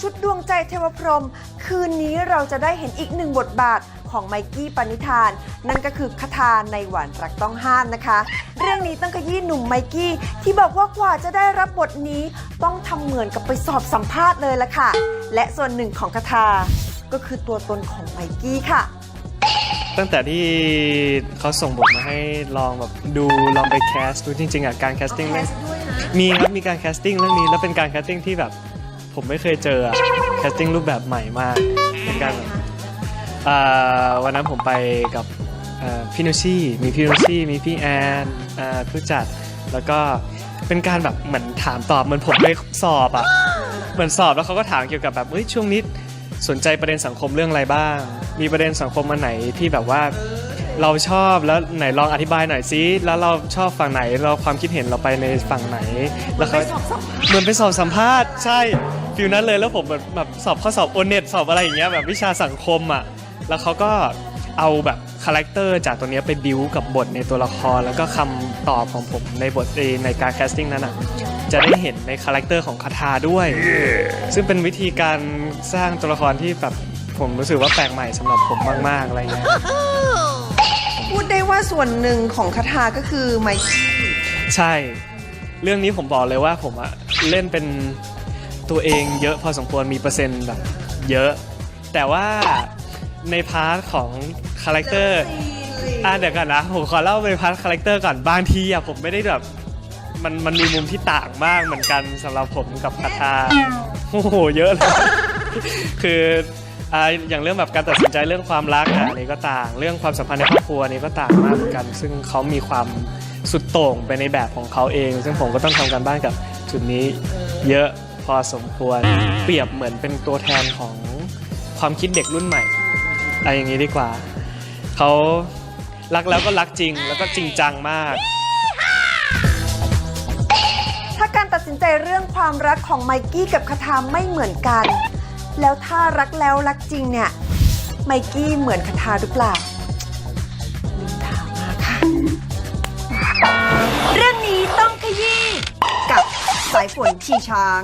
เทวพรหมคืนนี้เราจะได้เห็นอีกหนึ่งบทบาทของไมกี้ปณิธาน นั่นก็คือคาถาในหวานรักต้องห้ามนะคะ เรื่องนี้ต้องขยี้หนุ่มไมกี้ที่บอกว่ากว่าจะได้รับบทนี้ต้องทำเหมือนกับไปสอบสัมภาษณ์เลยละค่ะ และส่วนหนึ่งของคาถาก็คือตัวตนของไมกี้ค่ะ ตั้งแต่ที่เขาส่งบทมาให้ลองแบบดูลองไปแคสดูจริงๆอะการแคสติ้งไม่มีครับมีการแคสติ้งเรื่องนี้แล้วเป็นการแคสติ้งที่แบบ ผมไม่เคยเจออะแคสติ้งรูปแบบใหม่มากเป็นการแบบอ่าวันนั้นผมไปกับอ่าพี่นุชชี่มีพี่นุชชี่มีพี่แอนอ่าผู้จัดแล้วก็เป็นการแบบเหมือนถามตอบเหมือนผมไปสอบอะเหมือนสอบแล้วเขาก็ถามเกี่ยวกับแบบเฮ้ยช่วงนี้สนใจประเด็นสังคมเรื่องอะไรบ้าง มีประเด็นสังคมอันไหนที่แบบว่าเราชอบแล้วไหนลองอธิบายหน่อยซิแล้วเราชอบฝั่งไหนเราความคิดเห็นเราไปในฝั่งไหนแล้วเขาเหมือนไปสอบสัมภาษณ์ใช่ ฟิลนั้นเลยแล้วผมแบบแบบสอบข้อสอบโอเน็ตสอบอะไรอย่างเงี้ยแบบวิชาสังคมอะแล้วเขาก็เอาแบบคาแรคเตอร์จากตัวเนี้ยไปบิวกับบทในตัวละคร แล้วก็คำตอบของผมในบทในการแคสติ้งนั้นอะจะได้เห็นในคาแรคเตอร์ของคาทาด้วย ซึ่งเป็นวิธีการสร้างตัวละครที่แบบผมรู้สึกว่าแปลกใหม่สำหรับผมมาก ๆ อะไรเงี้ยพูดได้ว่าส่วนหนึ่งของคาถาก็คือไมกี้ใช่ เรื่องนี้ผมบอกเลยว่าผมอะเล่นเป็น ตัวเองเยอะพอสมควรมีเปอร์เซ็นต์แบบเยอะ แต่ว่าในพาร์ทของคาแรคเตอร์อะเดี๋ยวก่อนนะผมขอเล่าในพาร์ทคาแรคเตอร์ก่อนบางทีอะผมไม่ได้แบบมันมันมีมุมที่ต่างมากเหมือนกันสำหรับผมกับคาทาโอ้โหเยอะเลย คืออ่าอย่างเรื่องแบบการตัดสินใจเรื่องความรักอะอันนี้ก็ต่าง เรื่องความสัมพันธ์ในครอบครัวอันนี้ก็ต่างมากเหมือนกัน ซึ่งเขามีความสุดโต่งไปในแบบของเขาเอง ซึ่งผมก็ต้องทำการบ้านกับจุดนี้เยอะพ อสมควร เปรียบเหมือนเป็นตัวแทนของความคิดเด็กรุ่นใหม่อะไรอย่างนี้ดีกว่า เขารักแล้วก็รักจริงแล้วก็จริงจังมาก ถ้าการตัดสินใจเรื่องความรักของไมกี้กับคาทาไม่เหมือนกัน แล้วถ้ารักแล้วรักจริงเนี่ย ไมกี้เหมือนคาทาหรือเปล่าลืมถามมาค่ะ เรื่องนี้ต้องขยี้กับสายฝนชีช้าง